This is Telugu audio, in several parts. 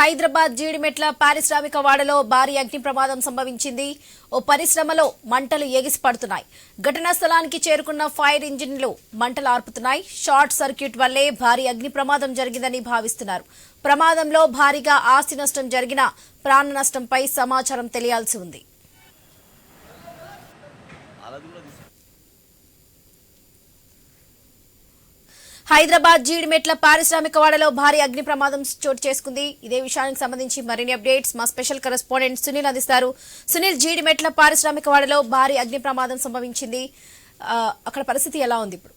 హైదరాబాద్ జీడిమెట్ల పారిశ్రామిక వాడలో భారీ అగ్ని ప్రమాదం సంభవించింది. ఓ పరిశ్రమలో మంటలు ఎగిసిపడుతున్నాయి ఘటనా స్థలానికి చేరుకున్న ఫైర్ ఇంజిన్లు మంటలు ఆర్పుతున్నాయి. షార్ట్ సర్క్యూట్ వల్లే భారీ అగ్ని ప్రమాదం జరిగిందని భావిస్తున్నారు. ప్రమాదంలో భారీగా ఆస్తి నష్టం జరిగిన ప్రాణ నష్టంపై సమాచారం తెలియాల్సి ఉంది. హైదరాబాద్ జీడిమెట్ల పారిశ్రామిక వాడలో భారీ అగ్ని ప్రమాదం చోటు చేసుకుంది. ఇదే విషయానికి సంబంధించి మరిన్ని అప్డేట్స్ మా స్పెషల్ కరెస్పాండెంట్ సునీల్ అందిస్తారు. సునీల్ జీడిమెట్ల పారిశ్రామిక వాడలో భారీ అగ్ని ప్రమాదం సంభవించింది. అక్కడ పరిస్థితి ఎలా ఉంది ఇప్పుడు?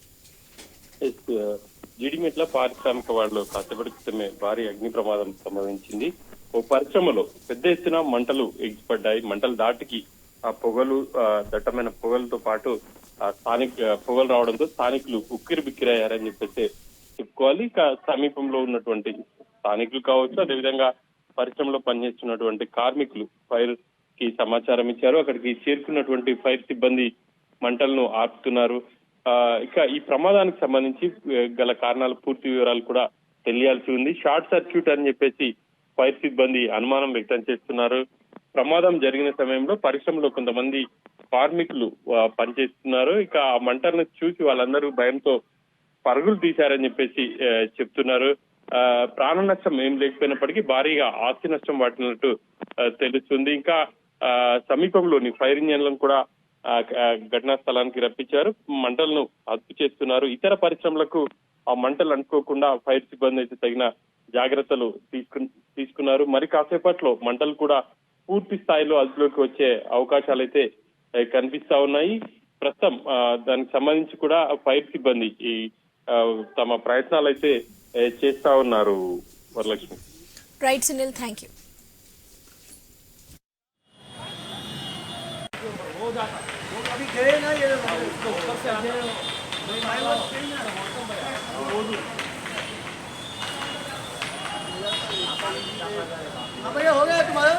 జీడిమెట్ల పారిశ్రామిక వాడలో కాసేపటి క్రితమే భారీ అగ్ని ప్రమాదం సంభవించింది. ఓ పరిశ్రమలో పెద్ద ఎత్తున మంటలు ఎగిసిపడ్డాయి. మంటలు దాటికి ఆ పొగలు దట్టమైన పొగలతో పాటు స్థానిక పొగలు రావడంతో స్థానికులు ఉక్కిరి బిక్కిరయ్యారని చెప్పేసి చెప్పుకోవాలి. ఇక సమీపంలో ఉన్నటువంటి స్థానికులు కావచ్చు అదేవిధంగా పరిశ్రమలో పనిచేస్తున్నటువంటి కార్మికులు ఫైర్కి సమాచారం ఇచ్చారు. అక్కడికి చేరుకున్నటువంటి ఫైర్ సిబ్బంది మంటలను ఆపుతున్నారు ఆ, ఇక ఈ ప్రమాదానికి సంబంధించి గల కారణాలు పూర్తి వివరాలు కూడా తెలియాల్సి ఉంది. షార్ట్ సర్క్యూట్ అని చెప్పేసి ఫైర్ సిబ్బంది అనుమానం వ్యక్తం చేస్తున్నారు. ప్రమాదం జరిగిన సమయంలో పరిశ్రమలో కొంతమంది కార్మికులు పనిచేస్తున్నారు. ఇక ఆ మంటలను చూసి వాళ్ళందరూ భయంతో పరుగులు తీశారని చెప్పేసి చెప్తున్నారు. ఆ, ప్రాణ నష్టం ఏం లేకపోయినప్పటికీ భారీగా ఆస్తి నష్టం వాటినట్టు తెలుస్తుంది. ఇంకా ఆ, సమీపంలోని ఫైర్ ఇంజన్లను కూడా ఘటనా స్థలానికి రప్పించారు. మంటలను అదుపు చేస్తున్నారు. ఇతర పరిశ్రమలకు ఆ మంటలు అనుకోకుండా ఫైర్ సిబ్బంది అయితే తగిన జాగ్రత్తలు తీసుకు తీసుకున్నారు. మరి కాసేపట్లో మంటలు కూడా పూర్తి స్థాయిలో అదుపులోకి వచ్చే అవకాశాలు అయితే కనిపిస్తా ఉన్నాయి ప్రస్తుతం ఆ, దానికి సంబంధించి కూడా ఫైర్ సిబ్బంది ఈ ఆ, తమ ప్రయత్నాలు అయితే ఆ, చేస్తా ఉన్నారు Varalakshmi right Sunil thank you अभी गए ना ये हाँ भैया हो गया तुम्हारा